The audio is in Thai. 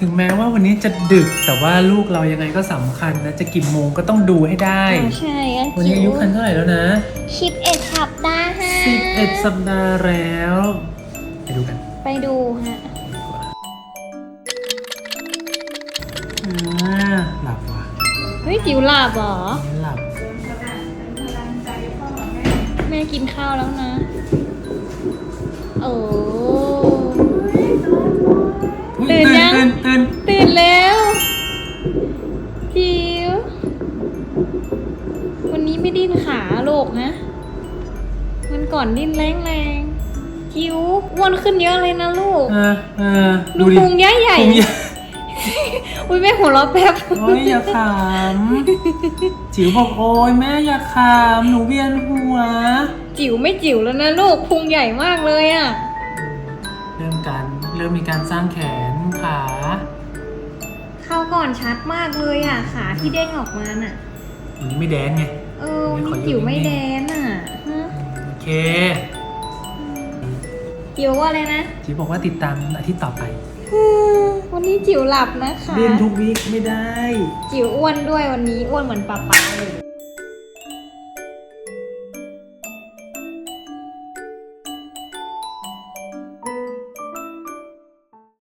ถึงแม้ว่าวันนี้จะดึกแต่ว่าลูกเรายังไงก็สำคัญนะ จะกี่โมงก็ต้องดูให้ได้อ๋อใช่อะวันนี้อายุคันเท่าไหร่แล้วนะชิปเอ็ดสัปดาห์ห้า11 สัปดาห์แล้ว ไปดูกันไปดูฮะ อ่าหลับว่ะเฮ้ยจิ๋วหลับเหรอ ไม่หลับ แม่กินข้าวแล้วนะโอ้อุ๊ วันนี้ไม่ดิ้นขาโลกนะ มันก่อนดิ้นแรงแรงๆจิ๋วอ้วนขึ้นเยอะเลยนะลูกเออเออดูพุงใหญ่ใหญ่พุงใหญ่ อุ้ยแม่หัวเราะแป๊บ โอ้ยอย่าขำ จิ๋วบอกโอ้ยแม่อย่าขำหนูเวียนหัว จิ๋วไม่จิ๋วแล้วนะลูกพุงใหญ่มากเลยอะ่ะ เริ่มการเริ่มมีการสร้างแขนขา เข้าก่อนชัดมากเลยอะ่ะขาที่เด้งออกมาน่ะ วันนี้ไม่แดนไง เออวันนี้จิ๋วไม่แดนอะฮะโอเคจิ๋วว่าอะไรนะจิ๋วบอกว่าติดตามอาทิตย์ต่อไปอืมวันนี้จิ๋วหลับนะคะ เรียนทุกวีคไม่ได้ จิ๋วอ้วนด้วยวันนี้อ้วนเหมือนป๊าป๊าเลย